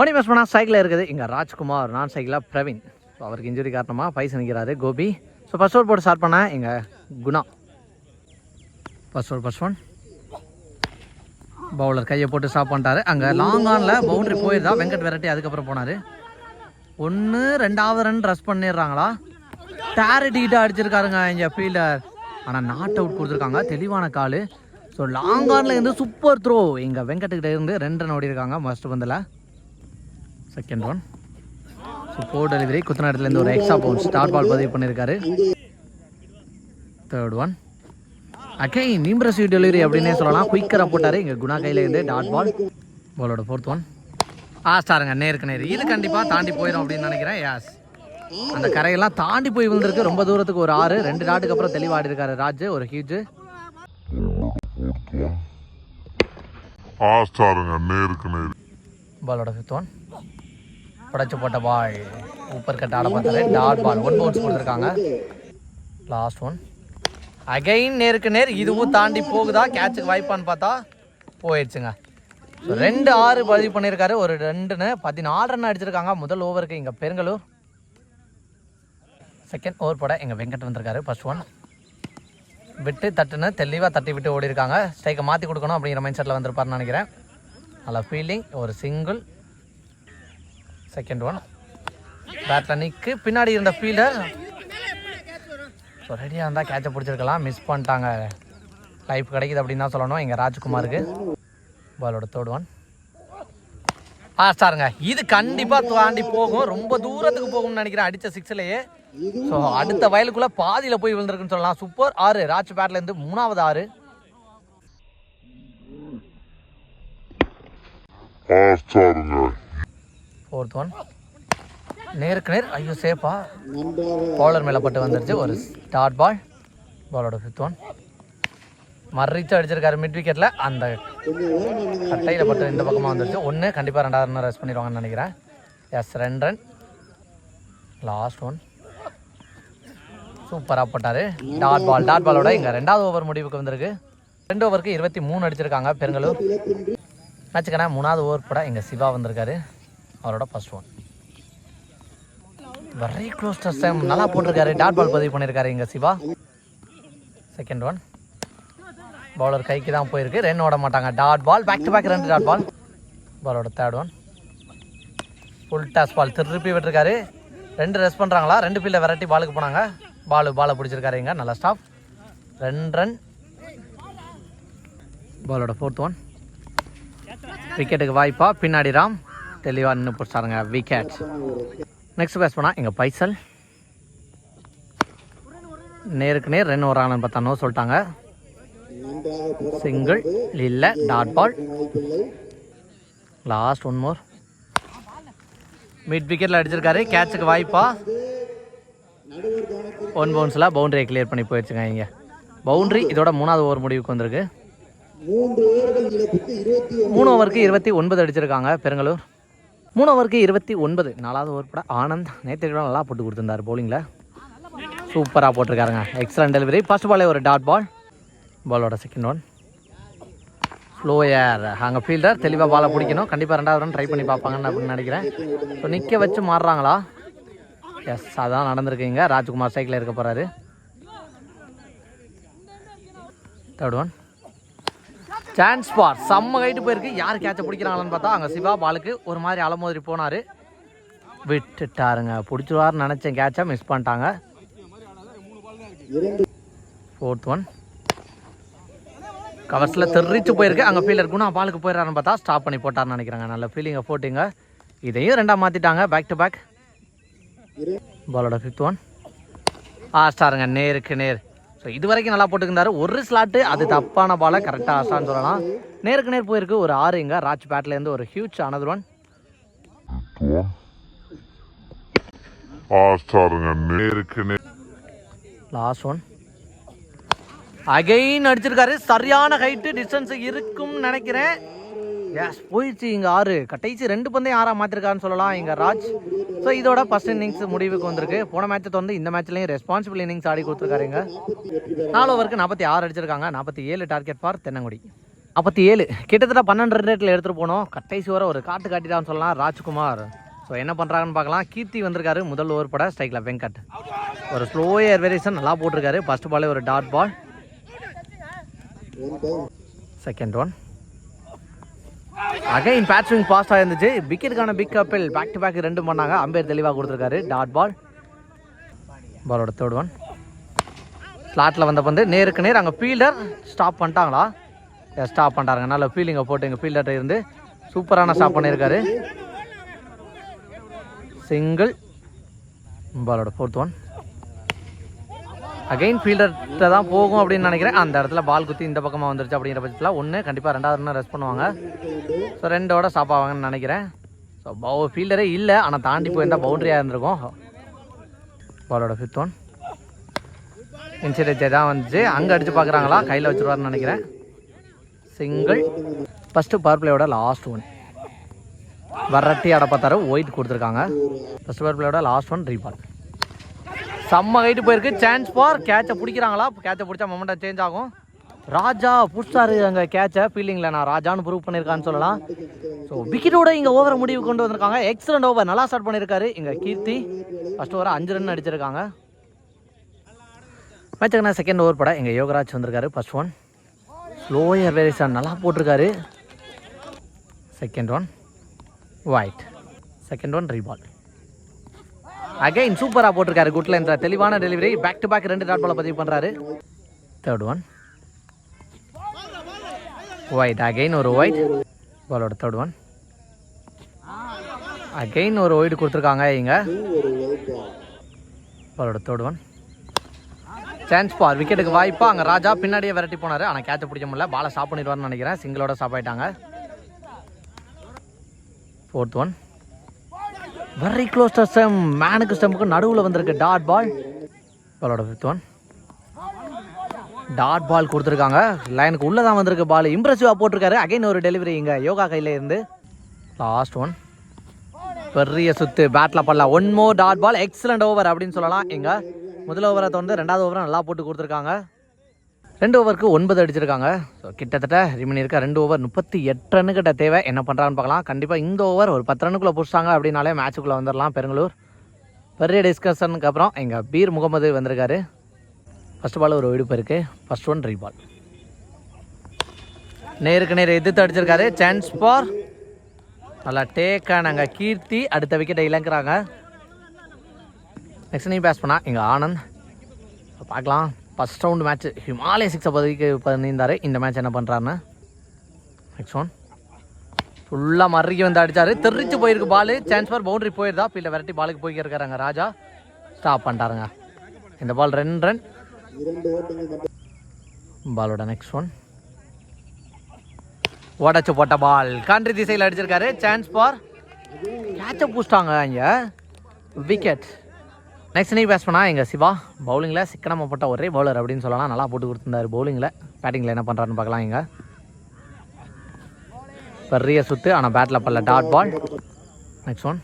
ஓனி miss பண்ணால் சைக்கிளில் இருக்குது. இங்கே ராஜ்குமார் நான் சைக்கிளாக பிரவீன். ஸோ அவருக்கு இன்ஜுரி காரணமாக பைசா நிற்கிறாரு கோபி. ஸோ ஃபஸ்ட் ஓவர் போட்டு ஸ்டார்ட் பண்ண எங்கள் Guna. First over first one bowler கையை போட்டு ஸ்டாப் பண்ணிட்டாரு. அங்கே லாங் ஆனில் பவுண்டரி போயிருந்தா வெங்கட் வெரைட்டி அதுக்கப்புறம் போனார். ஒன்று ரெண்டாவது ரன் ரஸ் பண்ணிடுறாங்களா? டேரட்டிக்கிட்ட அடிச்சிருக்காருங்க இங்கே ஃபீல்டர் ஆனால் நாட் அவுட் கொடுத்துருக்காங்க. தெளிவான கால். ஸோ லாங் ஆனில் இருந்து சூப்பர் த்ரோ இங்கே வெங்கட்டுக்கிட்ட இருந்து ரெண்டு ரன் ஓடி இருக்காங்க பந்தில் second one so four delivery குத்தன இடத்துலேருந்து ஒரு எக்ஸ்ட்ரா பவுன் ஸ்டார் பால் பதிவு பண்ணியிருக்காரு third one okay impressive delivery அப்படின்னே சொல்லலாம். குயிக்கராக போட்டார். இங்கே குணா கையில் இருந்து டாட் பால் பாலோட ஃபோர்த் ஒன் ஆ ஸ்டாருங்க நேருக்கு நேர். இது கண்டிப்பாக தாண்டி போயிடும் அப்படின்னு நினைக்கிறேன். யாஸ் அந்த கரையெல்லாம் தாண்டி போய் விழுந்திருக்கு. ரொம்ப தூரத்துக்கு ஒரு ஆறு. ரெண்டு நாட்டுக்கு அப்புறம் தெளிவாடி இருக்காரு ராஜ். ஒரு ஹியூஜ் ஆஸ்டாருங்க நேருக்கு நேர். பாலோட ஃபிஃப்த் ஒன் புடைச்சி போட்ட பால் ஊப்பர் கட் ஆட பார்த்தாரு டாட் பால். ஒன் பவுன்ஸ் கொடுத்துருக்காங்க. லாஸ்ட் ஒன் அகைன் நேருக்கு நேர் இதுவும் தாண்டி போகுதா? கேட்சுக்கு வாய்ப்பான்னு பார்த்தா போயிடுச்சுங்க. ரெண்டு ஆறு பதிவு பண்ணியிருக்காரு. ஒரு ரெண்டுன்னு பதினாலு ரன் அடிச்சிருக்காங்க. முதல் ஓவருக்கு இங்கே பெருங்கலூர். செகண்ட் ஓவர் போட எங்கள் வெங்கட் வந்திருக்காரு. ஃபர்ஸ்ட் ஒன் விட்டு தட்டுன்னு தெளிவாக தட்டி விட்டு ஓடி இருக்காங்க ஸ்ட்ரைக்கை மாற்றி கொடுக்கணும் அப்படிங்கிற மைண்ட் செட்டில் வந்திருப்பாருன்னு நினைக்கிறேன். நல்ல ஃபீல்டிங் ஒரு சிங்கிள் செகண்ட் ஒன் பேட்டில் நிற்கு பின்னாடி இருந்த ஃபீல்டர் ஸோ ரெடியாக இருந்தால் கேட்சை பிடிச்சிருக்கலாம். மிஸ் பண்ணிட்டாங்க. லைஃப் கிடைக்குது அப்படின்னு தான் சொல்லணும். எங்கள் ராஜ்குமாருக்கு. பாலோட தேர்ட் ஒன் ஆ இது கண்டிப்பாக தாண்டி போகும். ரொம்ப தூரத்துக்கு போகும்னு நினைக்கிறேன். அடித்த சிக்ஸ்லேயே ஸோ அடுத்த வயலுக்குள்ளே பாதியில் போய் விழுந்திருக்குன்னு சொல்லலாம். சூப்பர் ஆறு. ராஜ் பேட்லேருந்து மூணாவது ஆறு. ஆஸ்டாருங்க ஃபோர்த் ஒன் நேருக்கு நேர் ஐயோ சேஃபா பவுலர் மேலே பட்டு வந்துருச்சு. ஒரு ஸ்டார்ட் பால் பாலோட ஃபிஃப்த் ஒன் மறிச்சு அடிச்சிருக்காரு மிட் விக்கெட்டில் அந்த கட்டையில் பட்டு இந்த பக்கமாக வந்துருச்சு. ஒன்று கண்டிப்பாக ரெண்டாவது ரன் ரெஸ்ட் பண்ணிடுவாங்கன்னு நினைக்கிறேன். எஸ் ரெண்டு ரன் லாஸ்ட் ஒன் சூப்பராக போட்டார். டாட் பால் டாட் பாலோட இங்கே ரெண்டாவது ஓவர் முடிவுக்கு வந்திருக்கு. ரெண்டு ஓவருக்கு இருபத்தி மூணு அடிச்சிருக்காங்க பெருங்கலூர் மேட்சுக்கான மூணாவது ஓவர் போட இங்கே சிவா வந்திருக்காரு. அவரோட first one very close touch time நல்லா போட்டிருக்காரு. டாட் பால் பதிவு பண்ணியிருக்காரு இங்கே சிவா. செகண்ட் ஒன் பவுலர் கைக்கு தான் போயிருக்கு. ரன் ஓட மாட்டாங்க. Dot ball back to back ரெண்டு டாட் பால் பாலோட third one full toss ball திருப்பி விட்டுருக்காரு. ரெண்டு ரெஸ்ட் பண்ணுறாங்களா ரெண்டு ஃபீல்டை வெரைட்டி பாலுக்கு போனாங்க. பாலு பாலை பிடிச்சிருக்காரு இங்கே. நல்லா ஸ்டாப் ரெண்டு ரன் பாலோட ஃபோர்த் ஒன் விக்கெட்டுக்கு வாய்ப்பா. பின்னாடி ராம். தெளிவாக நின்று பிடிச்சாருங்க. விக்கெட் நெக்ஸ்ட் பேஸ் பண்ணால் எங்கள் பைசல். நேருக்கு நேர் ரெண்டு வராங்கன்னு பார்த்தா நோ சொல்லிட்டாங்க. சிங்கிள் இல்லை dot ball last one more mid விக்கெட்டில் அடிச்சிருக்காரு. கேட்சுக்கு வாய்ப்பா. ஒன் பவுன்ஸில் பவுண்டரியை கிளியர் பண்ணி போயிடுச்சுங்க இங்கே. பவுண்டரி இதோட மூணாவது ஓவர் முடிவுக்கு வந்திருக்கு. மூணு ஓவருக்கு இருபத்தி ஒன்பது அடிச்சிருக்காங்க பெருங்கலூர். மூணு ஓவருக்கு இருபத்தி ஒன்பது. நாலாவது ஓவர் பட ஆனந்த். நேற்று கூட நல்லா போட்டு கொடுத்துருந்தாரு போலிங்கில் சூப்பராக போட்டிருக்காருங்க. எக்ஸலன்ட் டெலிவரி ஃபர்ஸ்ட் பாலே ஒரு டாட் பால் பாலோட செகண்ட் ஒன் ஸ்லோ ஏர் அங்கே ஃபீல்டர் தெளிவாக பாலை பிடிக்கணும். கண்டிப்பாக ரெண்டாவது ரன் ட்ரை பண்ணி பார்ப்பாங்கன்னு அப்படின்னு நினைக்கிறேன். ஸோ நிற்க வச்சு மாறுறாங்களா? எஸ் அதான் நடந்திருக்குங்க. ராஜ்குமார் சைக்கிளில் இருக்க போகிறாரு தேர்ட் ஒன் சான்ஸ் பார் செம்ம கைட்டு போயிருக்கு. யார் கேட்ச பிடிக்கிறாங்களான்னு பார்த்தா அங்கே சிவா பாலுக்கு ஒரு மாதிரி அலமோதிரி போனார். விட்டுட்டாருங்க. பிடிச்சிருவார்னு நினச்சேன். கேட்சாக மிஸ் பண்ணிட்டாங்க. ஃபோர்த் ஒன் கவர்ஸில் தெரிச்சு போயிருக்கு. அங்கே ஃபீல்டர் குணா பாலுக்கு போயிடறாருன்னு பார்த்தா ஸ்டாப் பண்ணி போட்டார்னு நினைக்கிறாங்க. நல்ல ஃபீலிங்கை போட்டிங்க. இதையும் ரெண்டாக மாற்றிட்டாங்க பேக் டு பேக் பாலோட ஃபிஃப்த் ஒன் ஆ ஸ்டாருங்க நேருக்கு நேர். ஸோ இது வரைக்கும் நல்லா போட்டுக்கிருந்தாரு. ஒரு ஸ்லாட்டு அது தப்பான பாலை கரெக்டாக ஆஸ்டான்னு சொல்லலாம். நேருக்கு நேர் போயிருக்கு. ஒரு ஆறு இங்கே. ராஜ் பேட்லேருந்து ஒரு huge another one last one again அடிச்சிருக்காரு. சரியான ஹைட்டு டிஸ்டன்ஸ் இருக்கும்னு நினைக்கிறேன். எஸ் போயிடுச்சு இங்கே ஆறு. கட்டைச்சு ரெண்டு பந்தையும் ஆறாக மாற்றிருக்காருன்னு சொல்லலாம் இங்கே ராஜ். ஸோ இதோட ஃபர்ஸ்ட் இன்னிங்ஸ் முடிவுக்கு வந்திருக்கு. போன மேட்சை தொடர்ந்து இந்த மேட்ச்லையும் ரெஸ்பான்சிபிள் இன்னிங்ஸ் ஆடி கொடுத்துருக்காருங்க நாலு ஓவருக்கு நாற்பத்தி ஆறு அடிச்சிருக்காங்க. நாற்பத்தி ஏழு டார்கெட் ஃபார் தென்னங்குடி. நாற்பத்தி ஏழு. கிட்டத்தட்ட பன்னெண்டு ரேட்டில் எடுத்துகிட்டு போனோம். கட்டைசி வர ஒரு காட்டு காட்டிட்டான்னு சொல்லலாம். ராஜ்குமார். ஸோ என்ன பண்ணுறாங்கன்னு பார்க்கலாம். கீர்த்தி வந்திருக்காரு. முதல் ஓவர் பட ஸ்ட்ரைக்கில் வெங்கட். ஒரு ஸ்லோ ஏர் வேரியேஷன் நல்லா போட்டிருக்காரு. ஃபர்ஸ்ட் பாலே ஒரு dot ball second one again பேட்ஸ்விங் பாஸ்டாக இருந்துச்சு விக்கெட்டுக்கான பிக் அப்பில் பேக் டு பேக் ரெண்டும் பண்ணாங்க அம்பேர் தெளிவாக கொடுத்துருக்காரு. டாட் பால் பாலோட தேர்ட் ஒன் ஸ்லாட்டில் வந்த பந்து நேருக்கு நேர் அங்கே ஃபீல்டர் ஸ்டாப் பண்ணிட்டாங்களா? ஸ்டாப் பண்ணிட்டாருங்க. நல்ல ஃபீலிங்கை போட்டு எங்கள் ஃபீல்டர்கிட்ட இருந்து சூப்பரான ஸ்டாப் பண்ணியிருக்காரு சிங்கிள் பாலோட ஃபோர்த் ஒன் அகைன் ஃபீல்டர்கிட்ட தான் போகும் அப்படின்னு நினைக்கிறேன். அந்த இடத்துல பால் குத்தி இந்த பக்கமாக வந்துருச்சு அப்படிங்கிற பட்சத்தில் ஒன்று கண்டிப்பாக ரெண்டாவது ரன் ரெஸ்ட் பண்ணுவாங்க. ஸோ ரெண்டோட ஸ்டாப் ஆவாங்கன்னு நினைக்கிறேன். ஸோ பவு ஃபீல்டரே இல்லை ஆனால் தாண்டி போயிருந்தால் பவுண்டரியாக இருந்திருக்கும். பாலோட ஃபிஃப்த் ஒன் இன்சிடென்ட் தான் வந்துச்சு. அங்கே அடித்து பார்க்குறாங்களா கையில் வச்சுருவாருன்னு நினைக்கிறேன். சிங்கிள் ஃபஸ்ட்டு பவர் பிளேயோட லாஸ்ட் ஒன் வரட்டி அட ஒயிட் கொடுத்துருக்காங்க. ஃபஸ்ட் பவர் பிளேயோட லாஸ்ட் ஒன் ரீபால் செம்ம ஹைட்டு போயிருக்கு. Chance for கேட்சை பிடிக்கிறாங்களா? கேட்சை பிடிச்சா மொமெண்ட்டாக சேஞ்ச் ஆகும். ராஜா புடிச்சாரு அங்கே கேட்சை ஃபீல்டிங்கில் நான் ராஜான்னு ப்ரூவ் பண்ணியிருக்கான்னு சொல்லலாம். ஸோ விக்கெட்டோட இங்கே ஓவரை முடிவு கொண்டு வந்திருக்காங்க. எக்ஸலண்ட் ஓவர் நல்லா ஸ்டார்ட் பண்ணியிருக்காரு இங்கே கீர்த்தி. ஃபஸ்ட் ஓவர் அஞ்சு ரன் அடிச்சிருக்காங்க. மேட்சுக்கு செகண்ட் ஓவர் பட. எங்கள் யோகராஜ் வந்திருக்காரு. ஃபர்ஸ்ட் ஒன் ஸ்லோயர் வேரியேஷன் நல்லா போட்டிருக்காரு. Second one wide second one reball again சூப்பராக போட்டிருக்காரு குட்ல என்ற தெளிவான டெலிவரி பேக் டு பேக் ரெண்டு டாட் பால் பதிவு பண்ணுறாரு தேர்ட் ஒன் ஒயிட் அகைன் ஒரு ஒயிட் பாலோட தேர்ட் ஒன் அகைன் ஒரு ஒயிட் கொடுத்துருக்காங்க இங்கே பாலோட தேர்ட் ஒன் சான்ஸ் பார் விக்கெட்டுக்கு வாய்ப்பா. அங்கே ராஜா பின்னாடியே விரட்டி போனார். ஆனால் கேட்ச பிடிக்க முடியல. பாலை ஸ்டாப் பண்ணிடுவார்னு நினைக்கிறேன். சிங்கிளோட ஸ்டாப் ஆயிட்டாங்க. Fourth one very close to stump மேனுக்கு ஸ்டெம்புக்கு நடுவில் வந்திருக்கு. டாட் பால் பாலோட ஃபிஃப்த் ஒன் டாட் பால் கொடுத்துருக்காங்க. லைனுக்கு உள்ளே தான் வந்திருக்கு பால் இம்ப்ரெசிவாக போட்டிருக்காரு. அகைன் ஒரு டெலிவரி இங்கே. யோகா கையில் இருந்து. லாஸ்ட் ஒன் பெரிய சுத்து. பேட்டில் பண்ணலாம். One more dot ball excellent over அப்படின்னு சொல்லலாம். இங்கே முதல் ஓவரை தொடர்ந்து ரெண்டாவது ஓவரை நல்லா போட்டு கொடுத்துருக்காங்க. ரெண்டு ஓவருக்கு ஒன்பது அடிச்சிருக்காங்க. ஸோ கிட்டத்தட்ட ரிமினி இருக்க ரெண்டு ஓவர் முப்பத்தி எட்டு ரன்னு கிட்ட தேவை. என்ன பண்ணுறான்னு பார்க்கலாம். கண்டிப்பாக இந்த ஓவர் ஒரு பத்து ரன்னுக்குள்ளே பிடிச்சாங்க அப்படின்னாலே மேட்சுக்குள்ளே வந்துடலாம் பெருங்களூர். பெரிய டிஸ்கஷனுக்கு அப்புறம் எங்கள் பீர் முகமது வந்திருக்காரு. ஃபர்ஸ்ட் பால் ஒரு விடுப்பு இருக்குது ஃபஸ்ட் ஒன் ரீபால் நேருக்கு நேர் எதிர்த்து அடிச்சிருக்காரு. சான்ஸ் ஃபார் நல்லா டேக்கானாங்க கீர்த்தி. அடுத்த விக்கெட்டை இழங்குறாங்க நெக்ஸ்ட் நீ பேஸ் பண்ணா இங்கே ஆனந்த். பார்க்கலாம். ஃபஸ்ட் ரவுண்ட் மேட்ச் ஹிமாலய சிக்ஸை பதிவுக்கு பண்ணியிருந்தாரு இந்த மேட்ச் என்ன பண்ணுறாருன்னு நெக்ஸ்ட் ஒன் ஃபுல்லாக மறுக்கி வந்து அடித்தார் தெரிச்சு போயிருக்கு பால் சான்ஸ் ஃபார் பவுண்டரி போயிருதா? இல்லை விரட்டி பாலுக்கு போய்க்கிருக்காருங்க ராஜா. ஸ்டாப் பண்ணிட்டாருங்க. இந்த பால் ரெண்டு ரன் பாலோட நெக்ஸ்ட் ஒன் உடச்சு போட்ட பால் கண்ட்ரி திசையில் அடிச்சிருக்காரு. சான்ஸ் ஃபார் கேட்சை பூச்சிட்டாங்க இங்கே? விக்கெட் நெக்ஸ்ட் நீ பேஸ் எங்கள் சிவா பவுலிங்கில் சிக்கனமாக போட்ட ஒரே பவுலர் அப்படின்னு சொல்லலாம். நல்லா போட்டு கொடுத்துருந்தாரு பவுலிங்கில் பேட்டிங்கில் என்ன பண்ணுறான்னு பார்க்கலாம் இங்கே. பெரிய சுத்து ஆனால் பேட்டில் பல்ல டாட் பால் நெக்ஸ்ட் ஒன்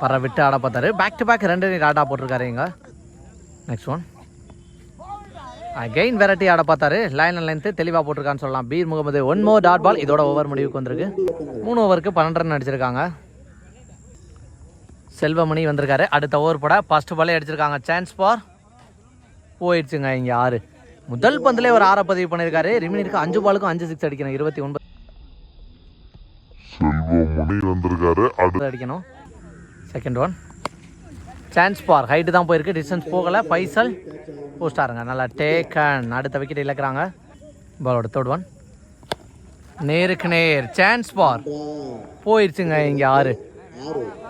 பற விட்டு ஆட பார்த்தாரு. பேக் டு பேக் ரெண்டு டாட்டா போட்டிருக்காரு இங்கே. நெக்ஸ்ட் ஒன் கெயின் வெரைட்டி ஆட பார்த்தாரு. லைன் அண்ட் லென்த்து தெளிவாக போட்டிருக்கான்னு சொல்லலாம். Peer Mohammed one more dot ball இதோட ஓவர் முடிவுக்கு வந்திருக்கு. மூணு ஓவருக்கு பன்னெண்டு ரன் அடிச்சிருக்காங்க. செல்வமணி வந்திருக்காரு. அடுத்த ஓவர் போட ஃபர்ஸ்ட் பாலே அடிச்சிருக்காங்க. சான்ஸ் ஃபார் போயிடுச்சுங்க இங்கே ஆறு. முதல் பந்திலே ஒரு ஆறை பதிவு பண்ணியிருக்காரு ரிமினிற்கு அஞ்சு பாலுக்கும் அஞ்சு சிக்ஸ் அடிக்கணும். இருபத்தி ஒன்பது செல்வமணி வந்திருக்காரு. அடுத்து அடிக்கணும். Second one chance for height தான் போயிருக்கு. டிஸ்டன்ஸ் போகலை. பைசல் போஸ்டாருங்க. நல்லா டேக்கன் அடுத்த விக்கெட் இழக்கிறாங்க. பாலோட தேர்ட் ஒன் நேருக்கு நேர். சான்ஸ் ஃபார் போயிடுச்சுங்க இங்கே ஆறு.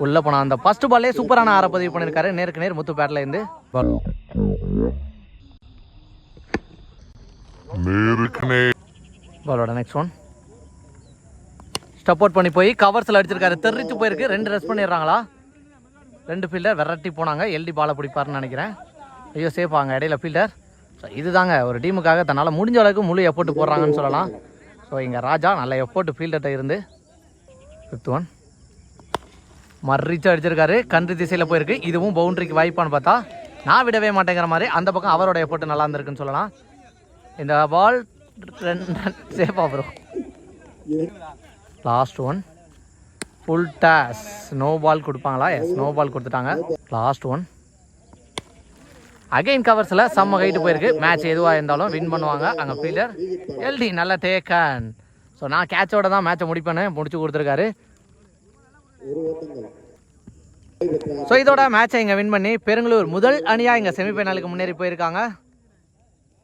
உள்ள போனா அந்த ஃபர்ஸ்ட் பால்லே சூப்பரான ஆற பதிவு பண்ணியிருக்காரு நேருக்கு நேர் முத்து பேட்ல இருந்து. ball. நேருக்கு நேர் பாலோட நெக்ஸ்ட் ஒன் ஸ்டப் அவுட் பண்ணி போய் கவர்ஸில் அடிச்சிருக்காரு. தெரிச்சு போயிருக்கு. ரெண்டு ரெஸ்ட் பண்ணிடுறாங்களா? ரெண்டு ஃபீல்டர் விரட்டி போனாங்க. எல்டி பாலை பிடிப்பாருன்னு நினைக்கிறேன். ஐயோ சேஃபாங்க இடையில ஃபீல்டர் ஸோ இதுதாங்க. ஒரு டீமுக்காக தன்னால் முடிஞ்ச அளவுக்கு முழு எஃபோர்ட் போடுறாங்கன்னு சொல்லலாம். ஸோ இங்கே ராஜா நல்ல எஃபோர்ட் ஃபீல்டர்கிட்ட இருந்து. ஃபிஃப்த் ஒன் மறிச்சு அடிச்சிருக்காரு. கன்று திசையில் போயிருக்கு. இதுவும் பவுண்டரிக்கு வாய்ப்பான்னு பார்த்தா நான் விடவே மாட்டேங்கிற மாதிரி அந்த பக்கம் அவரோட எஃபோர்ட் நல்லா இருந்திருக்குன்னு சொல்லலாம். இந்த பால் சேஃபாக வரும் last one full toss slow ball கொடுப்பாங்களா? எஸ் ஸ்னோ பால் கொடுத்துட்டாங்க. லாஸ்ட் ஒன் அகைன் கவர்ஸில் செம்ம கைட்டு போயிருக்கு. மேட்ச் எதுவாக இருந்தாலும் வின் பண்ணுவாங்க. அங்கே ஃபீல்டர் எல்டி நல்ல டேக்கன் ஸோ நான் கேட்சோட தான் மேட்சை முடிப்பேன்னு முடிச்சு கொடுத்துருக்காரு. ஸோ இதோட மேட்சை இங்கே வின் பண்ணி பெருங்களூர் முதல் அணியாக இங்கே செமிஃபைனலுக்கு முன்னேறி போயிருக்காங்க.